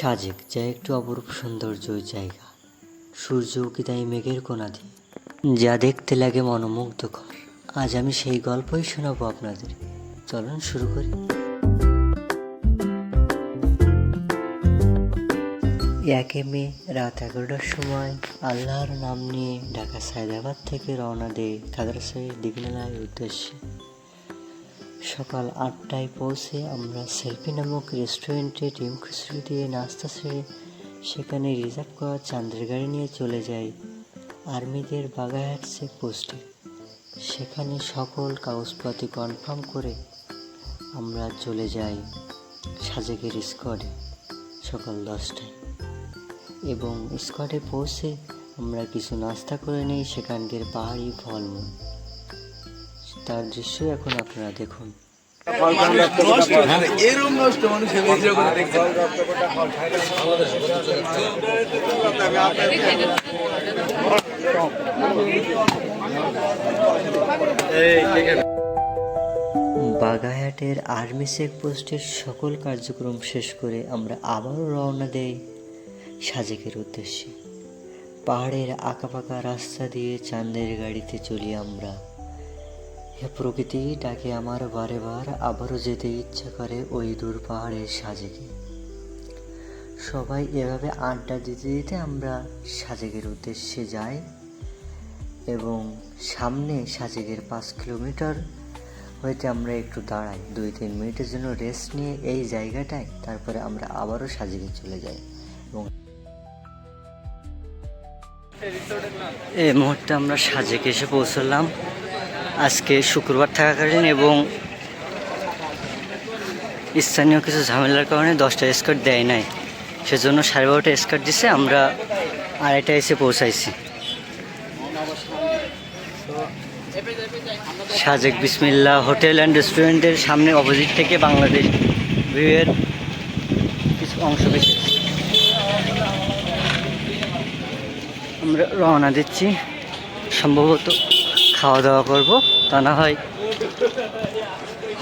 সাজেক, যা একটু অপরূপ সৌন্দর্য জায়গা। সূর্য উকি দেয় মেঘের কোনা দিয়ে। যা দেখতে লাগে মনোমুগ্ধকর। আজ আমি সেই গল্পই শোনাবো আপনাদের। চলুন শুরু করি। একে মে রাত এগারোটার সময় আল্লাহর নাম নিয়ে ঢাকা সায়দাবাদ থেকে রওনা দেয় খাগড়াছড়ির দিঘনালার উদ্দেশ্যে। সকাল আটটায় পৌঁছে আমরা সেলফি নামক রেস্টুরেন্টে ডিম খিচুড়ি দিয়ে নাস্তা সেরে সেখানে রিজার্ভ করা চাঁদের গাড়ি নিয়ে চলে যাই আর্মিদের বাগাহাট চেক পোস্টে। সেখানে সকল কাগজপাতি কনফার্ম করে আমরা চলে যাই সাজেকের স্কোয়াডে সকাল দশটায়। এবং স্কোয়াডে পৌঁছে আমরা কিছু নাস্তা করে নিই সেখানকার পাহাড়ি ফলমূল। তার দৃশ্য এখন আপনারা দেখুন। বাগাহাটের আর্মি চেকপোস্টের সকল কার্যক্রম শেষ করে আমরা আবারও রওনা দেই সাজেকের উদ্দেশ্যে। পাহাড়ের আঁকাপাকা রাস্তা দিয়ে চাঁদের গাড়িতে চলি আমরা। হে প্রকৃতি, ডাকে আমার বারে বার, আবারও যেতে ইচ্ছা করে ওই দূর পাহাড়ের সাজেকে। সবাই এভাবে আড্ডা দিতে দিতে আমরা সাজেকের উদ্দেশ্যে যাই এবং সামনে সাজেকের পাঁচ কিলোমিটার হইতে আমরা একটু দাঁড়াই। দুই তিন মিনিটের জন্য রেস্ট নিয়ে এই জায়গাটায় তারপরে আমরা আবারও সাজেকে চলে যাই এবং এই মুহূর্তে আমরা সাজেকে এসে পৌঁছলাম। আজকে শুক্রবার থাকাকালীন এবং স্থানীয় কিছু ঝামেলার কারণে দশটা স্কার্ট দেয় নাই। সেজন্য সাড়ে বারোটা স্কার্ট দিছে, আমরা আড়াইটা এসে পৌঁছাইছি। সাজেক বিসমিল্লা হোটেল অ্যান্ড রেস্টুরেন্টের সামনে অপোজিট থেকে বাংলাদেশ ভিউয়ের কিছু অংশ দেখেছি আমরা রওনা দিচ্ছি। সম্ভবত খাওয়া দাওয়া করব তা না হয়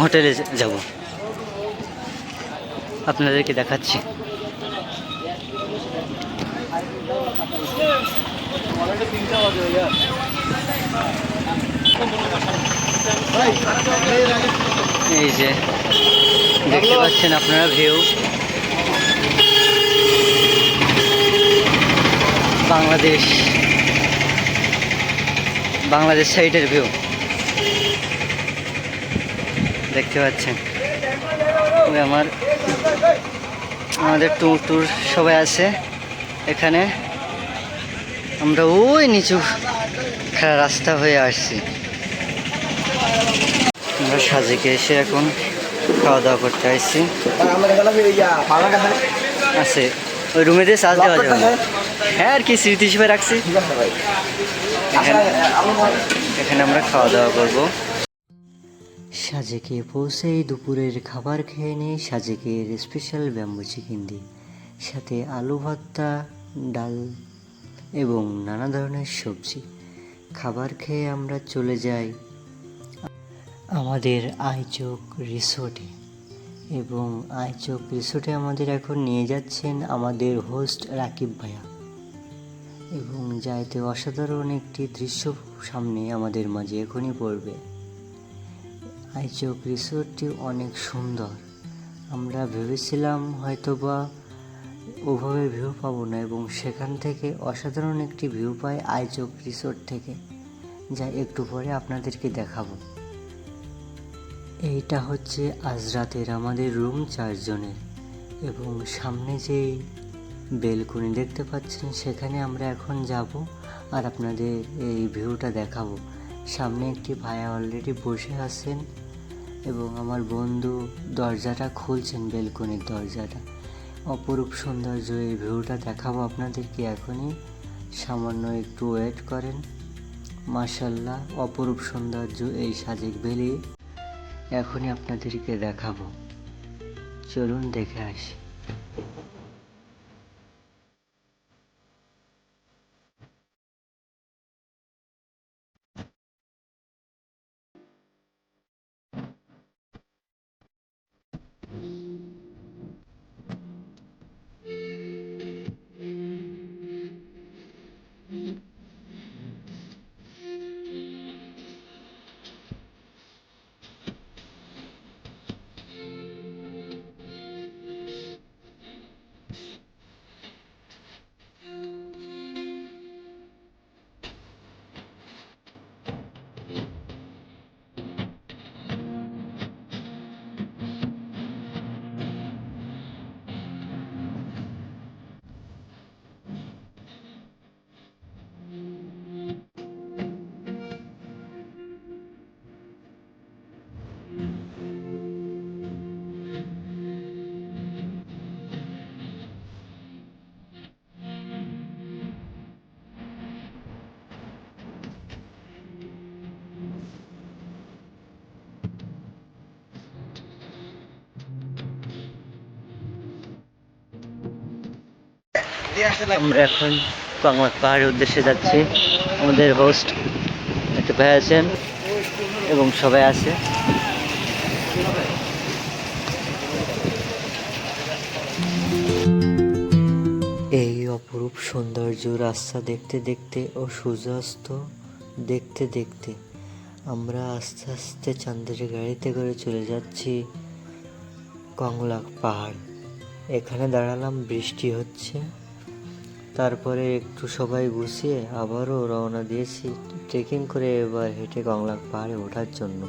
হোটেলে যাব। আপনাদেরকে দেখাচ্ছি। এই যে দেখতে পাচ্ছেন আপনারা ভিউ। বাংলাদেশ বাংলাদেশ সাইডের ভিউ দেখতে পাচ্ছেন। আমার আমাদের ট্যুর ট্যুর সবাই আছে। এখানে আমরা ওই নিচু খেলা রাস্তা হয়ে আসছি। আমরা সাজেকে এসে এখন খাওয়া দাওয়া করতে আসছি। আছে। ওই রুমে দিয়ে চার্জ দেওয়া যাবে। হ্যাঁ আর কি স্মৃতি হিসেবে রাখছি। এখানে আমরা খাওয়া দাওয়া করব। সাজেকে পৌঁছে দুপুরের খাবার খেয়ে নিই সাজেকের স্পেশাল ব্যাম্বু চিকেন দিই সাথে আলু ভর্তা, ডাল এবং নানা ধরনের সবজি। খাবার খেয়ে আমরা চলে যাই আমাদের আইচক রিসোর্টে। এবং আইচক রিসোর্টে আমাদের এখন নিয়ে যাচ্ছেন আমাদের হোস্ট রাকিব ভাইয়া। এবং যাইতে অসাধারণ একটি দৃশ্য সামনে আমাদের মাঝে এখনই পড়বে। আইচক রিসোর্টটি অনেক সুন্দর। আমরা ভেবেছিলাম হয়তোবা ওভাবে ভিউ পাবো না এবং সেখান থেকে অসাধারণ একটি ভিউ পাই আইচক রিসোর্ট থেকে, যা একটু পরে আপনাদেরকে দেখাবো। এইটা হচ্ছে আজ রাতের আমাদের রুম চারজনের এবং সামনে যেই বেলকনি দেখতে পাচ্ছেন, সেখানে আমরা এখন যাব আর আপনাদের এই ভিউটা দেখাবো। সামনে একটি ভাইয়া অলরেডি বসে আছেন এবং আমার বন্ধু দরজাটা খুলছেন, বেলকনির দরজাটা। অপরূপ সৌন্দর্য এই ভিউটা দেখাবো আপনাদেরকে এখনই। সামান্য একটু ওয়েট করেন। মার্শাল্লাহ অপরূপ সৌন্দর্য এই সাজেক ভ্যালি এখনই আপনাদেরকে দেখাবো। চলুন দেখে আসি। আমরা এখন কংলাক পাহাড়ের উদ্দেশ্যে যাচ্ছি। আমাদের হোস্ট একটা ভাই আছেন এবং সবাই আছে। এই অপরূপ সৌন্দর্য রাস্তা দেখতে দেখতে ও সূর্যাস্ত দেখতে দেখতে আমরা আস্তে আস্তে চান্দের গাড়িতে করে চলে যাচ্ছি কংলাক পাহাড়। এখানে দাঁড়ালাম, বৃষ্টি হচ্ছে। তারপরে একটু সবাই গুছিয়ে আবারও রওনা দিয়েছি ট্রেকিং করে এবার হেঁটে কংলাক পাহাড়ে ওঠার জন্য।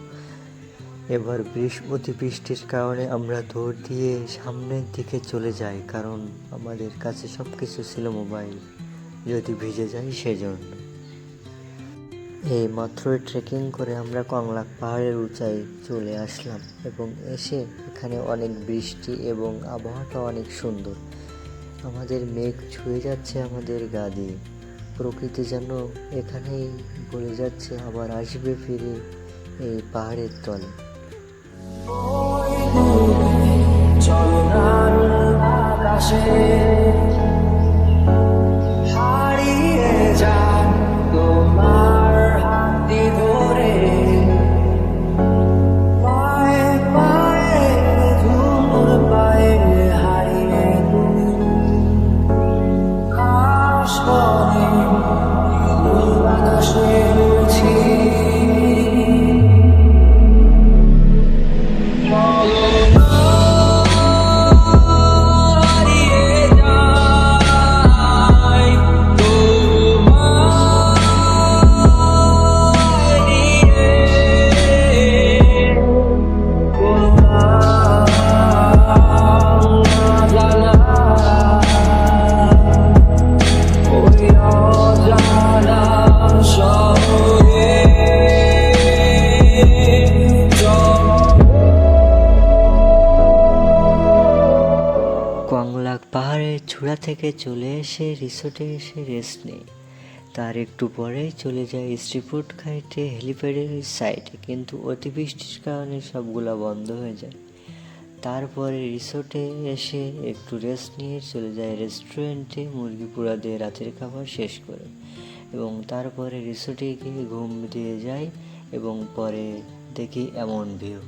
এবার বৃষ্পতি বৃষ্টির কারণে আমরা দৌড় দিয়ে সামনের দিকে চলে যাই, কারণ আমাদের কাছে সব কিছু ছিল মোবাইল। যদি ভিজে যাই সেজন্য। এই মাত্রই ট্রেকিং করে আমরা কংলাক পাহাড়ের উঁচাই চলে আসলাম এবং এসে এখানে অনেক বৃষ্টি এবং আবহাওয়াটা অনেক সুন্দর। আমাদের মেঘ ছুঁয়ে যাচ্ছে আমাদের গা দিয়ে প্রকৃতি যেন এখানেই বলে যাচ্ছে, আবার আসবে ফিরে এই পাহাড়ের তলে। আকাশে। পাহাড়ের থেকে চলে এসে রিসোর্টে এসে রেস্ট নেই। তার একটু পরেই চলে যায় স্ট্রিট ফুড খাইতে হেলিপ্যাডের সাইডে কিন্তু অতিবৃষ্টির কারণে সবগুলা বন্ধ হয়ে যায়। তারপরে রিসোর্টে এসে একটু রেস্ট নিয়ে চলে যায় রেস্টুরেন্টে মুরগি পোড়া দিয়ে রাতের খাবার শেষ করে। এবং তারপরে রিসোর্টে গিয়ে ঘুম দিয়ে যায় এবং পরে দেখি এমন ভিউ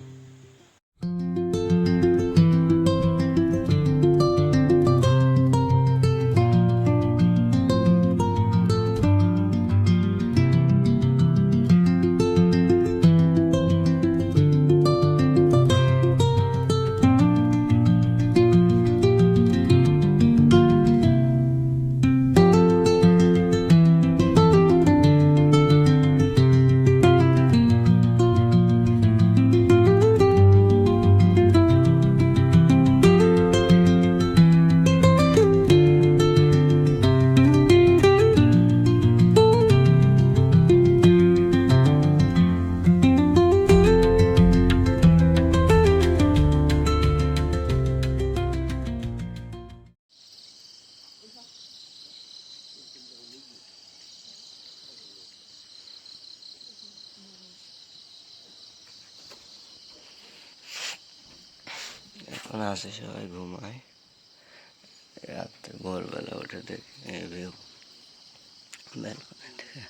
এখন আসে সবাই ঘুমায়। রাত্রে ভোরবেলা উঠে দেখি ভিউ ব্যালকনি থেকে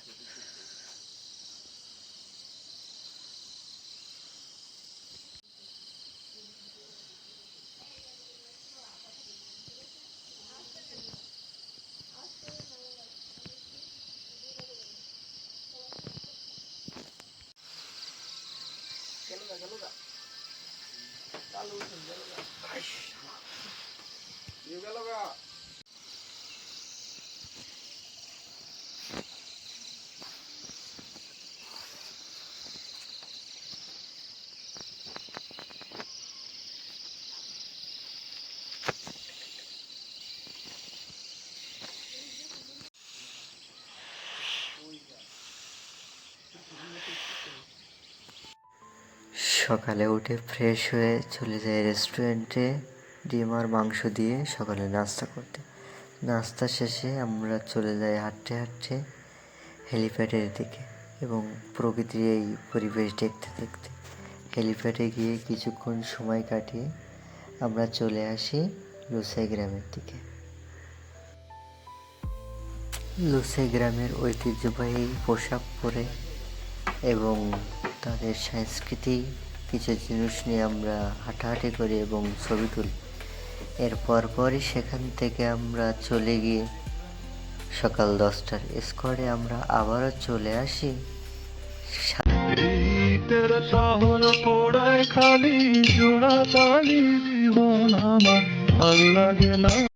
সকালে উঠে ফ্রেশ হয়ে চলে যাই রেস্টুরেন্টে ডিম আর মাংস দিয়ে সকালে নাস্তা করতে। নাস্তা শেষে আমরা চলে যাই হাঁটতে হাঁটতে হেলিপ্যাডের দিকে এবং প্রকৃতির এই পরিবেশ দেখতে দেখতে। হেলিপ্যাডে গিয়ে কিছুক্ষণ সময় কাটিয়ে আমরা চলে আসি লুসাই গ্রামের দিকে। লুসে গ্রামের ঐতিহ্যবাহী পোশাক পরে এবং তাদের সংস্কৃতি কিছু জিনিস নিয়ে আমরা হাঁটাহাঁটি করি এবং ছবি তুলি। এর পরপরই সেখান থেকে আমরা চলে গিয়ে সকাল দশটার স্কোয়াডে আমরা আবারও চলে আসি। খালি, জোড়া আমার। লাগে না।